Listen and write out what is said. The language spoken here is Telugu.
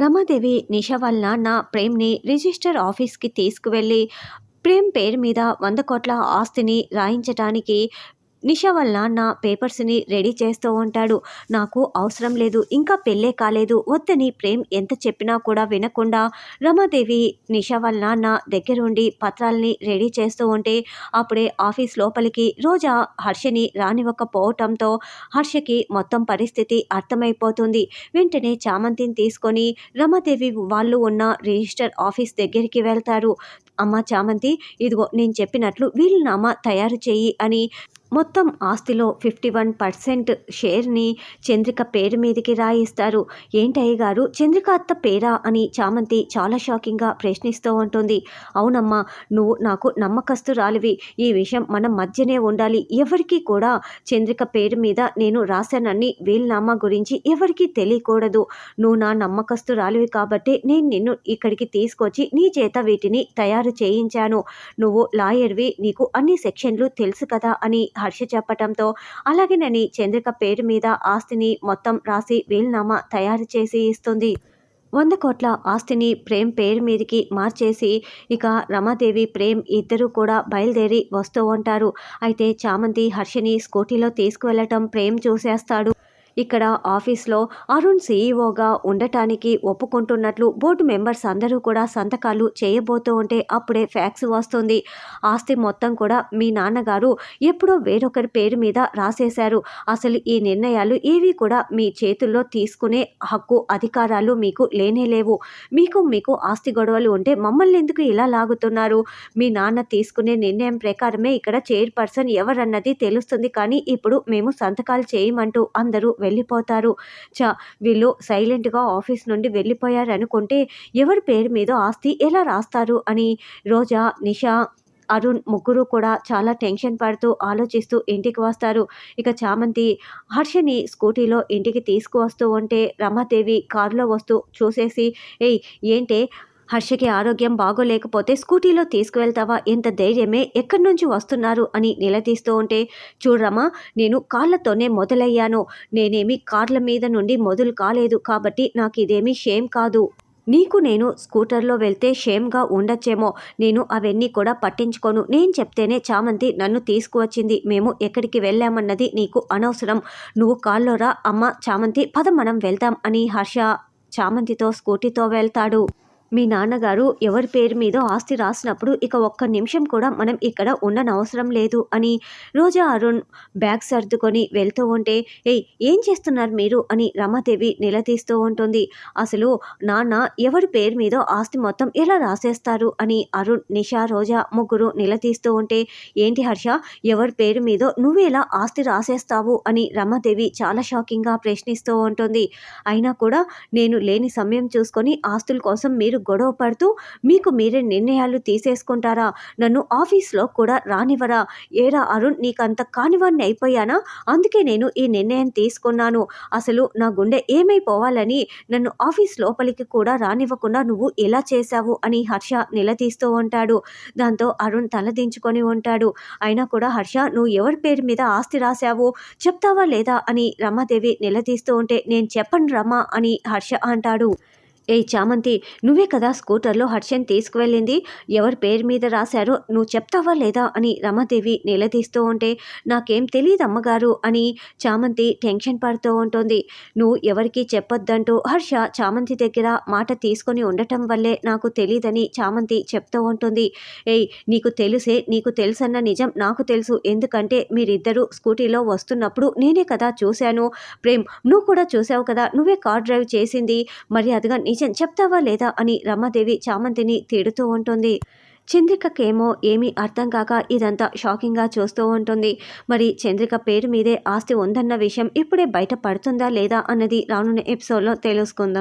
రమాదేవి నిషా వల్ల నా ప్రేమ్ని రిజిస్టర్ ఆఫీస్కి తీసుకువెళ్ళి ప్రేమ్ పేరు మీద వంద కోట్ల ఆస్తిని రాయించటానికి నిషా వల్ల నా పేపర్స్ని రెడీ చేస్తూ ఉంటాడు. నాకు అవసరం లేదు. ఇంకా పెళ్ళే కాలేదు. వద్దని ప్రేమ్ ఎంత చెప్పినా కూడా వినకుండా రమాదేవి నిషా వల్ల నా దగ్గరుండి పత్రాలని రెడీ చేస్తూ ఉంటే అప్పుడే ఆఫీస్ లోపలికి రోజా హర్షని రానివ్వకపోవటంతో హర్షకి మొత్తం పరిస్థితి అర్థమైపోతుంది. వెంటనే చామంతిని తీసుకొని రమాదేవి వాళ్ళు ఉన్న రిజిస్టర్ ఆఫీస్ దగ్గరికి వెళ్తారు. అమ్మ చామంతి ఇదిగో నేను చెప్పినట్లు వీలునామా తయారు చేయి అని మొత్తం ఆస్తిలో ఫిఫ్టీ వన్ పర్సెంట్ షేర్ని చంద్రిక పేరు మీదకి రాయిస్తారు. ఏంటయ్య గారు? చంద్రిక అత్త పేరా అని చామంతి చాలా షాకింగ్గా ప్రశ్నిస్తూ ఉంటుంది. అవునమ్మా నువ్వు నాకు నమ్మకస్తురాలివి. ఈ విషయం మన మధ్యనే ఉండాలి. ఎవరికి కూడా చంద్రిక పేరు మీద నేను రాశానని వీల్నామా గురించి ఎవరికీ తెలియకూడదు. నువ్వు నా నమ్మకస్తురాలివి కాబట్టి నేను నిన్ను ఇక్కడికి తీసుకొచ్చి నీ చేత వీటిని తయారు చేయించాను. నువ్వు లాయర్వి నీకు అన్ని సెక్షన్లు తెలుసు కదా అని హర్ష చెప్పటంతో అలాగేనని చంద్రిక పేరు మీద ఆస్తిని మొత్తం రాసి వీలునామా తయారు చేసి ఇస్తుంది. వంద కోట్ల ఆస్తిని ప్రేమ్ పేరు మీదకి మార్చేసి ఇక రమాదేవి ప్రేమ్ ఇద్దరూ కూడా బయలుదేరి వస్తూ ఉంటారు. అయితే చామంతి హర్షని స్కూటీలో తీసుకువెళ్ళటం ప్రేమ్ చూసేస్తాడు. ఇక్కడ ఆఫీస్లో అరుణ్ సీఈఓగా ఉండటానికి ఒప్పుకుంటున్నట్లు బోర్డు మెంబర్స్ అందరూ కూడా సంతకాలు చేయబోతూ ఉంటే అప్పుడే ఫ్యాక్స్ వస్తుంది. ఆస్తి మొత్తం కూడా మీ నాన్నగారు ఎప్పుడో వేరొకరి పేరు మీద రాసేశారు. అసలు ఈ నిర్ణయాలు ఏవి కూడా మీ చేతుల్లో తీసుకునే హక్కు అధికారాలు మీకు లేనే లేవు. మీకు మీకు ఆస్తి గొడవలు ఉంటే మమ్మల్ని ఎందుకు ఇలా లాగుతున్నారు? మీ నాన్న తీసుకునే నిర్ణయం ప్రకారమే ఇక్కడ చైర్పర్సన్ ఎవరన్నది తెలుస్తుంది. కానీ ఇప్పుడు మేము సంతకాలు చేయమంటూ అందరూ వెళ్ళిపోతారు. చ వీళ్ళు సైలెంట్గా ఆఫీస్ నుండి వెళ్ళిపోయారు అనుకుంటే ఎవరి పేరు మీద ఆస్తి ఎలా రాస్తారు అని రోజా నిషా అరుణ్ ముగ్గురు కూడా చాలా టెన్షన్ పడుతూ ఆలోచిస్తూ ఇంటికి వస్తారు. ఇక చామంతి హర్షని స్కూటీలో ఇంటికి తీసుకువస్తూ ఉంటే రమాదేవి కారులో వస్తూ చూసేసి ఏయ్ ఏంటే? హర్షకి ఆరోగ్యం బాగోలేకపోతే స్కూటీలో తీసుకువెళ్తావా? ఎంత ధైర్యమే ఎక్కడి నుంచి వస్తున్నారు? అని నిలదీస్తూ ఉంటే చూడరమ్మా నేను కాళ్ళతోనే మొదలయ్యాను. నేనేమి కార్ల మీద నుండి మొదలు కాలేదు కాబట్టి నాకు ఇదేమీ షేమ్ కాదు. నీకు నేను స్కూటర్లో వెళ్తే షేమ్గా ఉండొచ్చేమో. నేను అవన్నీ కూడా పట్టించుకోను. నేను చెప్తేనే చామంతి నన్ను తీసుకువచ్చింది. మేము ఎక్కడికి వెళ్ళామన్నది నీకు అనవసరం. నువ్వు కాల్లో రా. అమ్మ చామంతి పద మనం వెళ్దాం అని హర్ష చామంతితో స్కూటీతో వెళ్తాడు. మీ నాన్నగారు ఎవరి పేరు మీద ఆస్తి రాసినప్పుడు ఇక ఒక్క నిమిషం కూడా మనం ఇక్కడ ఉండనవసరం లేదు అని రోజా అరుణ్ బ్యాగ్ సర్దుకొని వెళ్తూ ఉంటే ఏయ్ ఏం చేస్తున్నారు మీరు? అని రమాదేవి నిలదీస్తూ ఉంటుంది. అసలు నాన్న ఎవరి పేరు మీద ఆస్తి మొత్తం ఎలా రాసేస్తారు? అని అరుణ్ నిషా రోజా ముగ్గురు నిలదీస్తూ ఉంటే ఏంటి హర్ష ఎవరి పేరు మీద నువ్వు ఎలా ఆస్తి రాసేస్తావు? అని రమాదేవి చాలా షాకింగ్గా ప్రశ్నిస్తూ ఉంటుంది. అయినా కూడా నేను లేని సమయం చూసుకొని ఆస్తుల కోసం మీరు గొడవ పడుతూ మీకు మీరే నిర్ణయాలు తీసేసుకుంటారా? నన్ను ఆఫీస్లో కూడా రానివరా ఏరా అరుణ్ నీకంత కానివాడిని అయిపోయానా? అందుకే నేను ఈ నిర్ణయం తీసుకున్నాను. అసలు నా గుండె ఏమైపోవాలని నన్ను ఆఫీస్ లోపలికి కూడా రానివ్వకుండా నువ్వు ఎలా చేశావు? అని హర్ష నిలదీస్తూ ఉంటాడు. దాంతో అరుణ్ తలదించుకొని ఉంటాడు. అయినా కూడా హర్ష నువ్వు ఎవరి పేరు మీద ఆస్తి రాశావు? చెప్తావా లేదా? అని రమాదేవి నిలదీస్తూ ఉంటే నేను చెప్పను రమా అని హర్ష అంటాడు. ఏ చామంతి నువ్వే కదా స్కూటర్లో హర్షన్ తీసుకువెళ్ళింది. ఎవరి పేరు మీద రాశారో నువ్వు చెప్తావా లేదా అని రమాదేవి నిలదీస్తూ ఉంటే నాకేం తెలియదు అమ్మగారు అని చామంతి టెన్షన్ పడుతూ ఉంటుంది. నువ్వు ఎవరికి చెప్పొద్దంటూ హర్ష చామంతి దగ్గర మాట తీసుకొని ఉండటం వల్లే నాకు తెలియదని చామంతి చెప్తూ ఉంటుంది. ఏయ్ నీకు తెలుసే నీకు తెలుసన్న నిజం నాకు తెలుసు. ఎందుకంటే మీరిద్దరూ స్కూటీలో వస్తున్నప్పుడు నేనే కదా చూశాను. ప్రేమ్ నువ్వు కూడా చూసావు కదా నువ్వే కార్ డ్రైవ్ చేసింది. మర్యాదగా నిజం చెప్తావా లేదా అని రమాదేవి చామంతిని తిడుతూ ఉంటుంది. చంద్రికకేమో ఏమీ అర్థం కాక ఇదంతా షాకింగ్గా చూస్తూ ఉంటుంది. మరి చంద్రిక పేరు మీదే ఆస్తి ఉందన్న విషయం ఇప్పుడే బయట పడుతుందా లేదా అన్నది రానున్న ఎపిసోడ్లో తెలుసుకుందాం.